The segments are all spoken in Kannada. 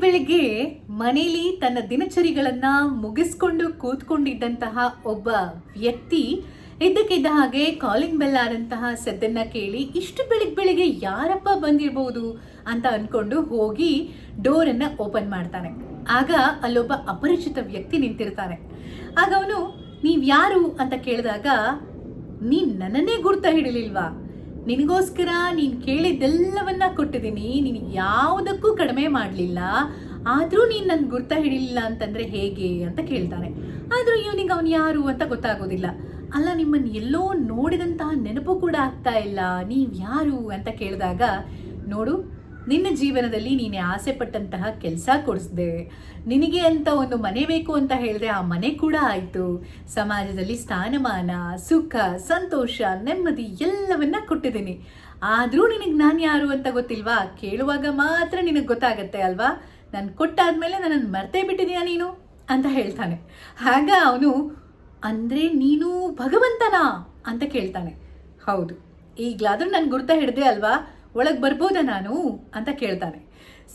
ಬೆಳಿಗ್ಗೆ ಬೆಳಿಗ್ಗೆ ಮನೇಲಿ ತನ್ನ ದಿನಚರಿಗಳನ್ನ ಮುಗಿಸ್ಕೊಂಡು ಕೂತ್ಕೊಂಡಿದ್ದಂತಹ ಒಬ್ಬ ವ್ಯಕ್ತಿ ಇದ್ದಕ್ಕಿದ್ದ ಹಾಗೆ ಕಾಲಿಂಗ್ ಬೆಲ್ ಆದಂತಹ ಸದ್ದನ್ನ ಕೇಳಿ, ಇಷ್ಟು ಬೆಳಿಗ್ಗೆ ಬೆಳಿಗ್ಗೆ ಯಾರಪ್ಪ ಬಂದಿರಬಹುದು ಅಂತ ಅನ್ಕೊಂಡು ಹೋಗಿ ಡೋರನ್ನ ಓಪನ್ ಮಾಡ್ತಾನೆ. ಆಗ ಅಲ್ಲೊಬ್ಬ ಅಪರಿಚಿತ ವ್ಯಕ್ತಿ ನಿಂತಿರ್ತಾನೆ. ಆಗ ಅವನು, ನೀವ್ ಯಾರು? ಅಂತ ಕೇಳಿದಾಗ, ನೀನ್ ನನ್ನನ್ನೇ ಗುರ್ತ ಹಿಡಿಲಿಲ್ವಾ? ನಿನಗೋಸ್ಕರ ನೀನು ಕೇಳಿದ್ದೆಲ್ಲವನ್ನ ಕೊಟ್ಟಿದ್ದೀನಿ, ನೀನು ಯಾವುದಕ್ಕೂ ಕಡಿಮೆ ಮಾಡಲಿಲ್ಲ, ಆದರೂ ನೀನು ನನ್ನ ಗುರ್ತ ಹಿಡಿಲಿಲ್ಲ ಅಂತಂದರೆ ಹೇಗೆ ಅಂತ ಕೇಳ್ತಾನೆ. ಆದರೂ ಇವನಿಗೆ ಅವನು ಯಾರು ಅಂತ ಗೊತ್ತಾಗೋದಿಲ್ಲ. ಅಲ್ಲ ನಿಮ್ಮನ್ನು ಎಲ್ಲೋ ನೋಡಿದಂತಹ ನೆನಪು ಕೂಡ ಆಗ್ತಾ ಇಲ್ಲ, ನೀವು ಯಾರು ಅಂತ ಕೇಳಿದಾಗ, ನೋಡು ನಿನ್ನ ಜೀವನದಲ್ಲಿ ನೀನೇ ಆಸೆ ಪಟ್ಟಂತಹ ಕೆಲಸ ಕೊಡಿಸ್ದೆ. ನಿನಗೆ ಅಂತ ಒಂದು ಮನೆ ಬೇಕು ಅಂತ ಹೇಳಿದ್ರೆ ಆ ಮನೆ ಕೂಡ ಆಯಿತು. ಸಮಾಜದಲ್ಲಿ ಸ್ಥಾನಮಾನ, ಸುಖ, ಸಂತೋಷ, ನೆಮ್ಮದಿ ಎಲ್ಲವನ್ನ ಕೊಟ್ಟಿದ್ದೀನಿ. ಆದರೂ ನಿನಗೆ ನಾನು ಯಾರು ಅಂತ ಗೊತ್ತಿಲ್ವಾ? ಕೇಳುವಾಗ ಮಾತ್ರ ನಿನಗೆ ಗೊತ್ತಾಗತ್ತೆ ಅಲ್ವಾ? ನಾನು ಕೊಟ್ಟಾದ್ಮೇಲೆ ನನ್ನನ್ನು ಮರ್ತೇ ಬಿಟ್ಟಿದೀಯಾ ನೀನು? ಅಂತ ಹೇಳ್ತಾನೆ. ಹಾಗ ಅವನು, ಅಂದರೆ ನೀನು ಭಗವಂತನಾ? ಅಂತ ಕೇಳ್ತಾನೆ. ಹೌದು. ಈಗಲಾದರೂ ನಾನು ಗುರ್ತ ಹಿಡ್ದೆ ಅಲ್ವಾ? ಒಳಗೆ ಬರ್ಬೋದಾ ನಾನು ಅಂತ ಕೇಳ್ತಾನೆ.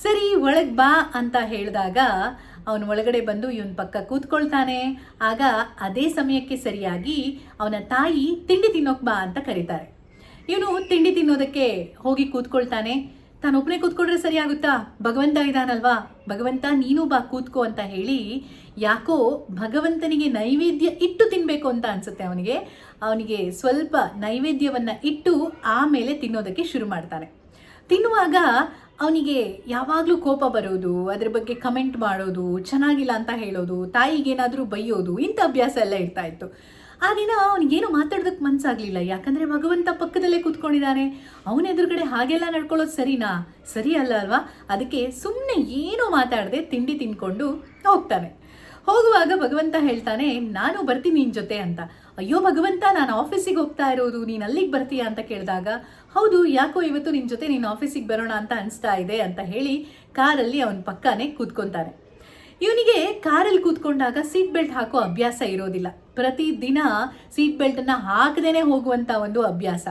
ಸರಿ, ಒಳಗೆ ಬಾ ಅಂತ ಹೇಳಿದಾಗ ಅವನು ಒಳಗಡೆ ಬಂದು ಇವನ್ ಪಕ್ಕ ಕೂತ್ಕೊಳ್ತಾನೆ. ಆಗ ಅದೇ ಸಮಯಕ್ಕೆ ಸರಿಯಾಗಿ ಅವನ ತಾಯಿ ತಿಂಡಿ ತಿನ್ನೋಕ್ ಬಾ ಅಂತ ಕರೀತಾರೆ. ಇವನು ತಿಂಡಿ ತಿನ್ನೋದಕ್ಕೆ ಹೋಗಿ ಕೂತ್ಕೊಳ್ತಾನೆ. ತಾನು ಒಬ್ಬನೇ ಕೂತ್ಕೊಂಡ್ರೆ ಸರಿ ಆಗುತ್ತಾ? ಭಗವಂತ ಇದಾನಲ್ವಾ? ಭಗವಂತ, ನೀನು ಬಾ, ಕೂತ್ಕೋ ಅಂತ ಹೇಳಿ ಯಾಕೋ ಭಗವಂತನಿಗೆ ನೈವೇದ್ಯ ಇಟ್ಟು ತಿನ್ನಬೇಕು ಅಂತ ಅನ್ಸುತ್ತೆ ಅವನಿಗೆ. ಅವನಿಗೆ ಸ್ವಲ್ಪ ನೈವೇದ್ಯವನ್ನ ಇಟ್ಟು ಆಮೇಲೆ ತಿನ್ನೋದಕ್ಕೆ ಶುರು ಮಾಡ್ತಾನೆ. ತಿನ್ನುವಾಗ ಅವನಿಗೆ ಯಾವಾಗಲೂ ಕೋಪ ಬರೋದು, ಅದ್ರ ಬಗ್ಗೆ ಕಮೆಂಟ್ ಮಾಡೋದು, ಚೆನ್ನಾಗಿಲ್ಲ ಅಂತ ಹೇಳೋದು, ತಾಯಿಗೇನಾದರೂ ಬೈಯೋದು, ಇಂಥ ಅಭ್ಯಾಸ ಎಲ್ಲ ಇರ್ತಾ ಇತ್ತು. ಆ ದಿನ ಅವನಿಗೇನು ಮಾತಾಡೋದಕ್ಕೆ ಮನ್ಸಾಗ್ಲಿಲ್ಲ. ಯಾಕಂದ್ರೆ ಭಗವಂತ ಪಕ್ಕದಲ್ಲೇ ಕೂತ್ಕೊಂಡಿದ್ದಾನೆ. ಅವನ ಎದುರುಗಡೆ ಹಾಗೆಲ್ಲ ನಡ್ಕೊಳ್ಳೋದು ಸರಿನಾ? ಸರಿ ಅಲ್ಲ ಅಲ್ವಾ? ಅದಕ್ಕೆ ಸುಮ್ಮನೆ ಏನೂ ಮಾತಾಡದೆ ತಿಂಡಿ ತಿನ್ಕೊಂಡು ಹೋಗ್ತಾನೆ. ಹೋಗುವಾಗ ಭಗವಂತ ಹೇಳ್ತಾನೆ, ನಾನು ಬರ್ತೀನಿ ನಿನ್ ಜೊತೆ ಅಂತ. ಅಯ್ಯೋ ಭಗವಂತ, ನಾನು ಆಫೀಸಿಗೆ ಹೋಗ್ತಾ ಇರೋದು. ನೀನು ಅಲ್ಲಿಗೆ ಬರ್ತೀಯಾ? ಅಂತ ಕೇಳಿದಾಗ, ಹೌದು, ಯಾಕೋ ಇವತ್ತು ನಿನ್ನ ಜೊತೆ ನೀನು ಆಫೀಸಿಗೆ ಬರೋಣ ಅಂತ ಅನಿಸ್ತಾ ಇದೆ ಅಂತ ಹೇಳಿ ಕಾರಲ್ಲಿ ಅವನ ಪಕ್ಕನೇ ಕೂತ್ಕೊತಾನೆ. ಇವನಿಗೆ ಕಾರಲ್ಲಿ ಕೂತ್ಕೊಂಡಾಗ ಸೀಟ್ ಬೆಲ್ಟ್ ಹಾಕೋ ಅಭ್ಯಾಸ ಇರೋದಿಲ್ಲ. ಪ್ರತಿದಿನ ಸೀಟ್ ಬೆಲ್ಟನ್ನು ಹಾಕದೇನೆ ಹೋಗುವಂಥ ಒಂದು ಅಭ್ಯಾಸ.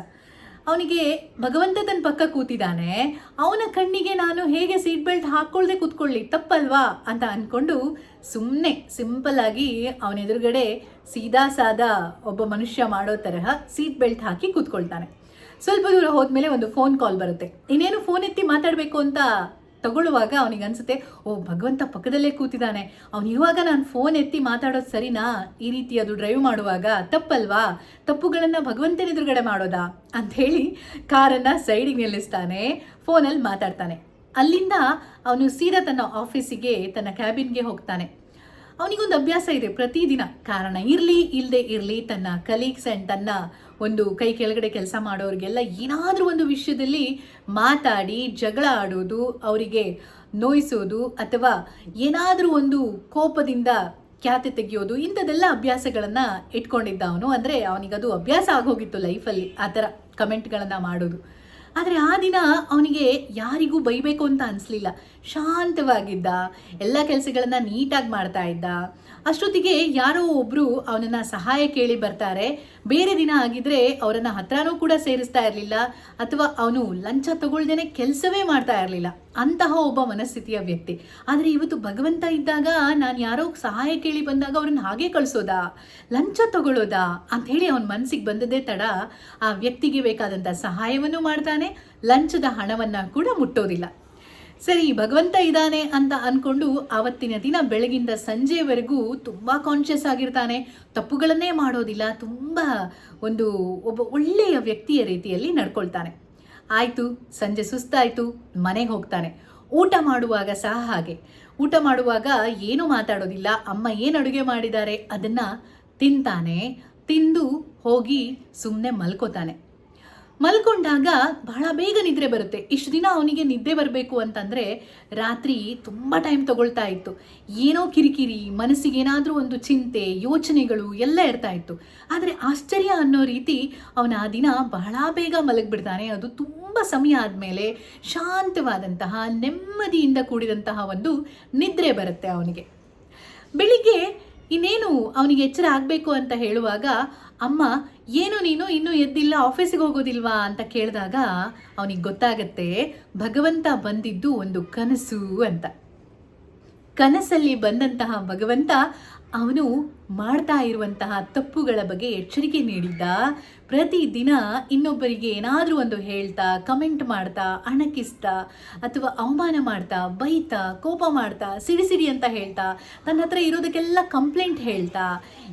ಅವನಿಗೆ ಭಗವಂತ ತನ್ನ ಪಕ್ಕ ಕೂತಿದ್ದಾನೆ, ಅವನ ಕಣ್ಣಿಗೆ ನಾನು ಹೇಗೆ ಸೀಟ್ ಬೆಲ್ಟ್ ಹಾಕ್ಕೊಳ್ಳದೆ ಕೂತ್ಕೊಳ್ಳಿ, ತಪ್ಪಲ್ವಾ ಅಂತ ಅಂದ್ಕೊಂಡು ಸುಮ್ಮನೆ ಸಿಂಪಲ್ ಆಗಿ ಅವನ ಎದುರುಗಡೆ ಸೀದಾ ಸಾದ ಒಬ್ಬ ಮನುಷ್ಯ ಮಾಡೋ ತರಹ ಸೀಟ್ ಬೆಲ್ಟ್ ಹಾಕಿ ಕೂತ್ಕೊಳ್ತಾನೆ. ಸ್ವಲ್ಪ ದೂರ ಹೋದ್ಮೇಲೆ ಒಂದು ಫೋನ್ ಕಾಲ್ ಬರುತ್ತೆ. ಇನ್ನೇನು ಫೋನ್ ಎತ್ತಿ ಮಾತಾಡಬೇಕು ಅಂತ ತಗೊಳ್ಳುವಾಗ ಅವನಿಗೆ ಅನ್ಸುತ್ತೆ, ಓ ಭಗವಂತ ಪಕ್ಕದಲ್ಲೇ ಕೂತಿದ್ದಾನೆ ಅವನು ಇವಾಗ ನಾನು ಫೋನ್ ಎತ್ತಿ ಮಾತಾಡೋದು ಸರಿನಾ? ಈ ರೀತಿ ಅದು ಡ್ರೈವ್ ಮಾಡುವಾಗ ತಪ್ಪಲ್ವಾ? ತಪ್ಪುಗಳನ್ನು ಭಗವಂತನ ಎದುರುಗಡೆ ಮಾಡೋದಾ? ಅಂತ ಹೇಳಿ ಕಾರನ್ನು ಸೈಡಿಗೆ ನಿಲ್ಲಿಸ್ತಾನೆ ಫೋನಲ್ಲಿ ಮಾತಾಡ್ತಾನೆ. ಅಲ್ಲಿಂದ ಅವನು ಸೀದಾ ತನ್ನ ಆಫೀಸಿಗೆ ತನ್ನ ಕ್ಯಾಬಿನ್ಗೆ ಹೋಗ್ತಾನೆ. ಅವನಿಗೊಂದು ಅಭ್ಯಾಸ ಇದೆ ಪ್ರತಿದಿನ. ಕಾರಣ ಇರಲಿ ಇಲ್ಲದೆ ಇರಲಿ, ತನ್ನ ಕಲೀಗ್ಸ್ ಆ್ಯಂಡ್ ತನ್ನ ಒಂದು ಕೈ ಕೆಳಗಡೆ ಕೆಲಸ ಮಾಡೋರಿಗೆಲ್ಲ ಏನಾದರೂ ಒಂದು ವಿಷಯದಲ್ಲಿ ಮಾತಾಡಿ, ಜಗಳ ಆಡೋದು, ಅವರಿಗೆ ನೋಯಿಸೋದು ಅಥವಾ ಏನಾದರೂ ಒಂದು ಕೋಪದಿಂದ ಖ್ಯಾತೆ ತೆಗೆಯೋದು, ಇಂಥದ್ದೆಲ್ಲ ಅಭ್ಯಾಸಗಳನ್ನು ಇಟ್ಕೊಂಡಿದ್ದ ಅವನು. ಅಂದರೆ ಅವನಿಗದು ಅಭ್ಯಾಸ ಆಗೋಗಿತ್ತು ಲೈಫಲ್ಲಿ ಆ ಥರ ಕಮೆಂಟ್ಗಳನ್ನು ಮಾಡೋದು. ಆದರೆ ಆ ದಿನ ಅವನಿಗೆ ಯಾರಿಗೂ ಬೈಬೇಕು ಅಂತ ಅನಿಸ್ಲಿಲ್ಲ. ಶಾಂತವಾಗಿದ್ದ, ಎಲ್ಲ ಕೆಲಸಗಳನ್ನು ನೀಟಾಗಿ ಮಾಡ್ತಾ ಇದ್ದ. ಅಷ್ಟೊತ್ತಿಗೆ ಯಾರೋ ಒಬ್ಬರು ಅವನನ್ನ ಸಹಾಯ ಕೇಳಿ ಬರ್ತಾರೆ. ಬೇರೆ ದಿನ ಆಗಿದ್ರೆ ಅವರನ್ನ ಹತ್ರನೂ ಕೂಡ ಸೇರಿಸ್ತಾ ಇರಲಿಲ್ಲ, ಅಥವಾ ಅವನು ಲಂಚ ತಗೊಳ್ದೇನೆ ಕೆಲಸವೇ ಮಾಡ್ತಾ ಇರಲಿಲ್ಲ. ಅಂತಹ ಒಬ್ಬ ಮನಸ್ಥಿತಿಯ ವ್ಯಕ್ತಿ. ಆದರೆ ಇವತ್ತು ಭಗವಂತ ಇದ್ದಾಗ ನಾನು ಯಾರೋ ಸಹಾಯ ಕೇಳಿ ಬಂದಾಗ ಅವ್ರನ್ನ ಹಾಗೆ ಕಳಿಸೋದಾ? ಲಂಚ ತಗೊಳ್ಳೋದಾ? ಅಂತ ಹೇಳಿ ಅವನ ಮನಸ್ಸಿಗೆ ಬಂದದೇ ತಡ. ಆ ವ್ಯಕ್ತಿಗೆ ಬೇಕಾದಂಥ ಸಹಾಯವನ್ನು ಮಾಡ್ತಾನೆ ಲಂಚದ ಹಣವನ್ನ ಕೂಡ ಮುಟ್ಟೋದಿಲ್ಲ. ಸರಿ, ಭಗವಂತ ಇದ್ದಾನೆ ಅಂತ ಅಂದ್ಕೊಂಡು ಆವತ್ತಿನ ದಿನ ಬೆಳಗಿಂದ ಸಂಜೆವರೆಗೂ ತುಂಬ ಕಾನ್ಷಿಯಸ್ ಆಗಿರ್ತಾನೆ. ತಪ್ಪುಗಳನ್ನೇ ಮಾಡೋದಿಲ್ಲ. ತುಂಬ ಒಂದು ಒಬ್ಬ ಒಳ್ಳೆಯ ವ್ಯಕ್ತಿಯ ರೀತಿಯಲ್ಲಿ ನಡ್ಕೊಳ್ತಾನೆ. ಆಯಿತು, ಸಂಜೆ ಸುಸ್ತಾಯಿತು, ಮನೆಗೆ ಹೋಗ್ತಾನೆ. ಊಟ ಮಾಡುವಾಗ ಸಹ ಹಾಗೆ. ಊಟ ಮಾಡುವಾಗ ಏನೂ ಮಾತಾಡೋದಿಲ್ಲ. ಅಮ್ಮ ಏನು ಅಡುಗೆ ಮಾಡಿದ್ದಾರೆ ಅದನ್ನು ತಿಂತಾನೆ. ತಿಂದು ಹೋಗಿ ಸುಮ್ಮನೆ ಮಲ್ಕೋತಾನೆ. ಮಲ್ಕೊಂಡಾಗ ಬಹಳ ಬೇಗ ನಿದ್ರೆ ಬರುತ್ತೆ. ಇಷ್ಟು ದಿನ ಅವನಿಗೆ ನಿದ್ದೆ ಬರಬೇಕು ಅಂತಂದರೆ ರಾತ್ರಿ ತುಂಬ ಟೈಮ್ ತಗೊಳ್ತಾ ಇತ್ತು. ಏನೋ ಕಿರಿಕಿರಿ, ಮನಸ್ಸಿಗೆ ಏನಾದರೂ ಒಂದು ಚಿಂತೆ, ಯೋಚನೆಗಳು ಎಲ್ಲ ಇರ್ತಾ ಇತ್ತು. ಆದರೆ ಆಶ್ಚರ್ಯ ಅನ್ನೋ ರೀತಿ ಅವನ ಆ ದಿನ ಬಹಳ ಬೇಗ ಮಲಗಿಬಿಡ್ತಾನೆ. ಅದು ತುಂಬ ಸಮಯ ಆದಮೇಲೆ ಶಾಂತವಾದಂತಹ, ನೆಮ್ಮದಿಯಿಂದ ಕೂಡಿದಂತಹ ಒಂದು ನಿದ್ರೆ ಬರುತ್ತೆ ಅವನಿಗೆ. ಬೆಳಿಗ್ಗೆ ಇನ್ನೇನು ಅವನಿಗೆ ಎಚ್ಚರ ಆಗಬೇಕು ಅಂತ ಹೇಳುವಾಗ, ಅಮ್ಮ ಏನು ನೀನು ಇನ್ನೂ ಎದ್ದಿಲ್ಲ ಆಫೀಸಿಗೆ ಹೋಗೋದಿಲ್ವಾ ಅಂತ ಕೇಳಿದಾಗ ಅವನಿಗೆ ಗೊತ್ತಾಗತ್ತೆ, ಭಗವಂತ ಬಂದಿದ್ದು ಒಂದು ಕನಸು ಅಂತ. ಕನಸಲ್ಲಿ ಬಂದಂತಹ ಭಗವಂತ ಅವನು ಮಾಡ್ತಾ ಇರುವಂತಹ ತಪ್ಪುಗಳ ಬಗ್ಗೆ ಎಚ್ಚರಿಕೆ ನೀಡಿದ್ದ. ಪ್ರತಿದಿನ ಇನ್ನೊಬ್ಬರಿಗೆ ಏನಾದರೂ ಒಂದು ಹೇಳ್ತಾ ಕಮೆಂಟ್ ಮಾಡ್ತಾ, ಅಣಕಿಸ್ತಾ, ಅಥವಾ ಅವಮಾನ ಮಾಡ್ತಾ, ಬೈತಾ, ಕೋಪ ಮಾಡ್ತಾ, ಸಿಡಿ ಸಿಡಿ ಅಂತ ಹೇಳ್ತಾ, ತನ್ನ ಹತ್ರ ಇರೋದಕ್ಕೆಲ್ಲ ಕಂಪ್ಲೇಂಟ್ ಹೇಳ್ತಾ,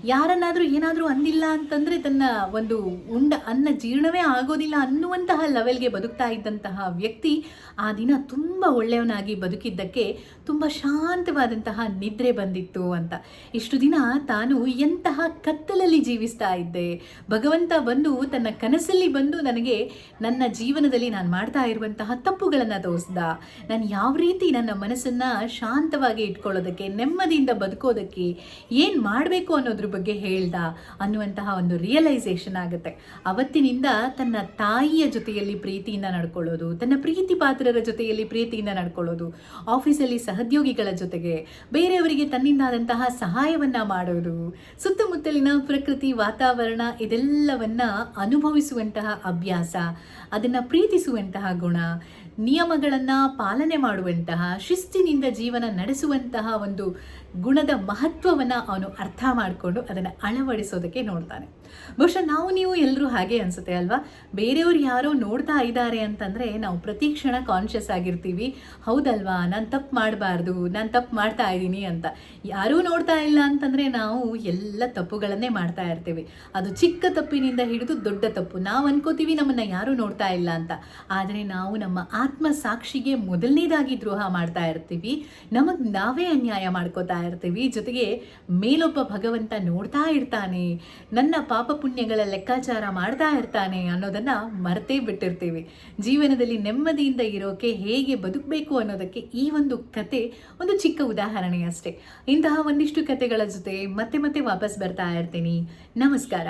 ಯಾರನ್ನಾದರೂ ಏನಾದರೂ ಅಂದಿಲ್ಲ ಅಂತಂದರೆ ತನ್ನ ಒಂದು ಉಂಡ ಅನ್ನ ಜೀರ್ಣವೇ ಆಗೋದಿಲ್ಲ ಅನ್ನುವಂತಹ ಲೆವೆಲ್ಗೆ ಬದುಕ್ತಾ ಇದ್ದಂತಹ ವ್ಯಕ್ತಿ ಆ ದಿನ ತುಂಬ ಒಳ್ಳೆಯವನಾಗಿ ಬದುಕಿದ್ದಕ್ಕೆ ತುಂಬ ಶಾಂತವಾದಂತಹ ನಿದ್ರೆ ಬಂದಿತ್ತು ಅಂತ. ಇಷ್ಟು ದಿನ ತಾನು ಎಂತಹ ಕತ್ತಲಲ್ಲಿ ಜೀವಿಸ್ತಾ ಇದ್ದೆ. ಭಗವಂತ ಬಂದು ತನ್ನ ಕನಸಲ್ಲಿ ಬಂದು ನನಗೆ ನನ್ನ ಜೀವನದಲ್ಲಿ ನಾನು ಮಾಡ್ತಾ ಇರುವಂತಹ ತಪ್ಪುಗಳನ್ನು ತೋರಿಸ್ದ. ನಾನು ಯಾವ ರೀತಿ ನನ್ನ ಮನಸ್ಸನ್ನು ಶಾಂತವಾಗಿ ಇಟ್ಕೊಳ್ಳೋದಕ್ಕೆ, ನೆಮ್ಮದಿಯಿಂದ ಬದುಕೋದಕ್ಕೆ, ಏನು ಮಾಡಬೇಕು ಅನ್ನೋದ್ರ ಬಗ್ಗೆ ಹೇಳ್ದ ಅನ್ನುವಂತಹ ಒಂದು ರಿಯಲೈಸೇಷನ್ ಆಗುತ್ತೆ. ಅವತ್ತಿನಿಂದ ತನ್ನ ತಾಯಿಯ ಜೊತೆಯಲ್ಲಿ ಪ್ರೀತಿಯಿಂದ ನಡ್ಕೊಳ್ಳೋದು, ತನ್ನ ಪ್ರೀತಿ ಪಾತ್ರರ ಜೊತೆಯಲ್ಲಿ ಪ್ರೀತಿಯಿಂದ ನಡ್ಕೊಳ್ಳೋದು ಆಫೀಸಲ್ಲಿ ಸಹದ್ಯೋಗಿಗಳ ಜೊತೆಗೆ, ಬೇರೆಯವರಿಗೆ ತನ್ನಿಂದಾದಂತಹ ಸಹಾಯವನ್ನ ಮಾಡೋದು ಸುತ್ತಮುತ್ತಲಿನ ಪ್ರಕೃತಿ ವಾತಾವರಣ ಇದೆಲ್ಲವನ್ನ ಅನುಭವಿಸುವಂತಹ ಅಭ್ಯಾಸ ಅದನ್ನು ಪ್ರೀತಿಸುವಂತಹ ಗುಣ. ನಿಯಮಗಳನ್ನು ಪಾಲನೆ ಮಾಡುವಂತಹ, ಶಿಸ್ತಿನಿಂದ ಜೀವನ ನಡೆಸುವಂತಹ ಒಂದು ಗುಣದ ಮಹತ್ವವನ್ನು ಅವನು ಅರ್ಥ ಮಾಡಿಕೊಂಡು ಅದನ್ನು ಅಳವಡಿಸೋದಕ್ಕೆ ನೋಡ್ತಾನೆ. ಬಹುಶಃ ನಾವು ನೀವು ಎಲ್ಲರೂ ಹಾಗೆ ಅನಿಸುತ್ತೆ ಅಲ್ವಾ? ಬೇರೆಯವ್ರು ಯಾರೋ ನೋಡ್ತಾ ಇದ್ದಾರೆ ಅಂತಂದರೆ ನಾವು ಪ್ರತಿ ಕ್ಷಣ ಕಾನ್ಷಿಯಸ್ ಆಗಿರ್ತೀವಿ. ಹೌದಲ್ವಾ? ನಾನು ತಪ್ಪು ಮಾಡಬಾರ್ದು, ನಾನು ತಪ್ಪು ಮಾಡ್ತಾ ಇದ್ದೀನಿ ಅಂತ. ಯಾರೂ ನೋಡ್ತಾ ಇಲ್ಲ ಅಂತಂದರೆ ನಾವು ಎಲ್ಲ ತಪ್ಪುಗಳನ್ನೇ ಮಾಡ್ತಾ ಇರ್ತೀವಿ. ಅದು ಚಿಕ್ಕ ತಪ್ಪಿನಿಂದ ಹಿಡಿದು ದೊಡ್ಡ ತಪ್ಪು. ನಾವು ಅನ್ಕೋತೀವಿ ನಮ್ಮನ್ನು ಯಾರೂ ನೋಡ್ತಾ ಇಲ್ಲ ಅಂತ. ಆದರೆ ನಾವು ನಮ್ಮ ಆತ್ಮ ಸಾಕ್ಷಿಗೆ ಮೊದಲನೇದಾಗಿ ದ್ರೋಹ ಮಾಡ್ತಾ ಇರ್ತೀವಿ, ನಮಗೆ ನಾವೇ ಅನ್ಯಾಯ ಮಾಡ್ಕೋತಾ ಇರ್ತೀವಿ, ಜೊತೆಗೆ ಮೇಲೊಬ್ಬ ಭಗವಂತ ನೋಡ್ತಾ ಇರ್ತಾನೆ, ನನ್ನ ಪಾಪ ಪುಣ್ಯಗಳ ಲೆಕ್ಕಾಚಾರ ಮಾಡ್ತಾ ಇರ್ತಾನೆ ಅನ್ನೋದನ್ನ ಮರೆತೇ ಬಿಟ್ಟಿರ್ತೀವಿ. ಜೀವನದಲ್ಲಿ ನೆಮ್ಮದಿಯಿಂದ ಇರೋಕೆ ಹೇಗೆ ಬದುಕಬೇಕು ಅನ್ನೋದಕ್ಕೆ ಈ ಒಂದು ಕತೆ ಒಂದು ಚಿಕ್ಕ ಉದಾಹರಣೆ ಅಷ್ಟೇ. ಇಂತಹ ಒಂದಿಷ್ಟು ಕತೆಗಳ ಜೊತೆ ಮತ್ತೆ ಮತ್ತೆ ವಾಪಸ್ ಬರ್ತಾ ಇರ್ತೀನಿ. ನಮಸ್ಕಾರ.